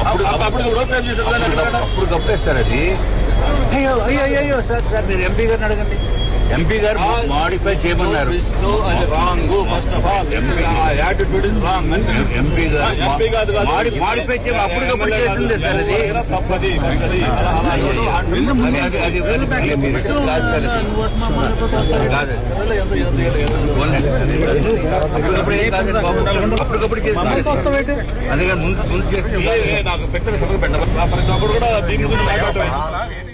అప్పుడు అప్పటికప్పుడే సార్ అది అయ్యో అయ్యో, అయ్యో సార్ సార్ మీరు ఎంపీ గారిని అడగండి. ఎంపీ గారు మాడిఫై చేయమన్నారు ఎంపీ గారు మాడిఫై చేసిందే సార్ అది అందుకని ముందు ముందు చేస్తే నాకు పెట్టిన సభకు ప్రతి ఒక్కరు కూడా దీని గురించి మాట్లాడటం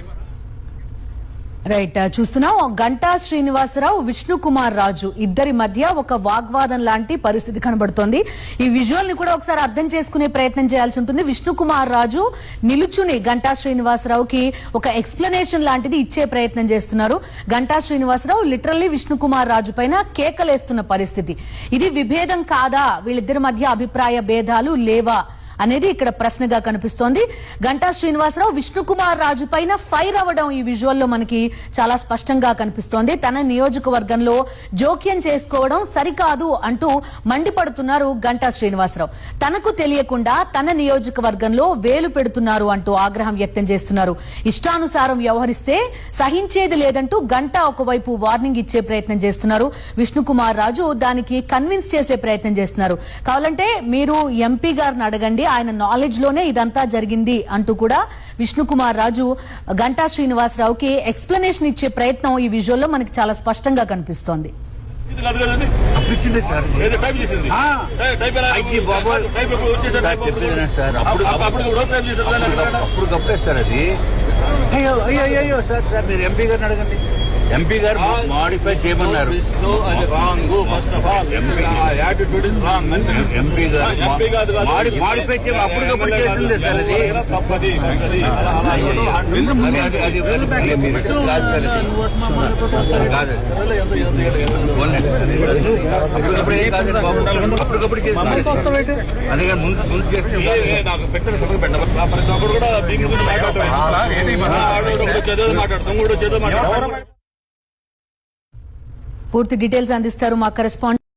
రైట్ చూస్తున్నాం. గంటా శ్రీనివాసరావు విష్ణు కుమార్ రాజు ఇద్దరి మధ్య ఒక వాగ్వాదం లాంటి పరిస్థితి కనబడుతోంది. ఈ విజువల్ని కూడా ఒకసారి అర్థం చేసుకునే ప్రయత్నం చేయాల్సి ఉంటుంది. విష్ణు కుమార్ రాజు నిలుచుని గంటా శ్రీనివాసరావుకి ఒక ఎక్స్ప్లెనేషన్ లాంటిది ఇచ్చే ప్రయత్నం చేస్తున్నారు. గంటా శ్రీనివాసరావు లిటరల్లీ విష్ణు కుమార్ రాజు పైన కేకలేస్తున్న పరిస్థితి. ఇది విభేదం కాదా? వీళ్ళిద్దరి మధ్య అభిప్రాయ భేదాలు లేవా? అనేది ఇక్కడ ప్రశ్నగా కనిపిస్తోంది. గంటా శ్రీనివాసరావు విష్ణుకుమార్ రాజు పైన ఫైర్ అవ్వడం ఈ విజువల్లో మనకి చాలా స్పష్టంగా కనిపిస్తోంది. తన నియోజకవర్గంలో జోక్యం చేసుకోవడం సరికాదు అంటూ మండిపడుతున్నారు గంటా శ్రీనివాసరావు. తనకు తెలియకుండా తన నియోజకవర్గంలో వేలు పెడుతున్నారు అంటూ ఆగ్రహం వ్యక్తం చేస్తున్నారు. ఇష్టానుసారం వ్యవహరిస్తే సహించేది లేదంటూ గంటా ఒకవైపు వార్నింగ్ ఇచ్చే ప్రయత్నం చేస్తున్నారు. విష్ణుకుమార్ రాజు దానికి కన్విన్స్ చేసే ప్రయత్నం చేస్తున్నారు. కావాలంటే మీరు ఎంపీ గారిని అడగండి ఆయన నాలెడ్జ్లోనే ఇదంతా జరిగింది అంటూ కూడా విష్ణుకుమార్ రాజు గంటా శ్రీనివాసరావుకి ఎక్స్ప్లెనేషన్ ఇచ్చే ప్రయత్నం ఈ విజువల్లో మనకి చాలా స్పష్టంగా కనిపిస్తోంది. అయ్యో, అయ్యో సార్ సార్ మీరు ఎంపీ గారిని అడగండి. ఎంపీ గారు మాడిఫై చేయమన్నారు ఎంపీ గారు మాడిఫై అప్పటికప్పుడు చేసిందే సార్ అది అప్పటికప్పుడు చేసింది అందుకని ముందు చేస్తే నాకు పెట్టిన సభకు కూడా దీని గురించి చదివి మాట్లాడతాం కూడా చదివి మాట్లాడతాం పూర్తి డీటెయిల్స్ అందిస్తారు మా కరెస్పాండెంట్.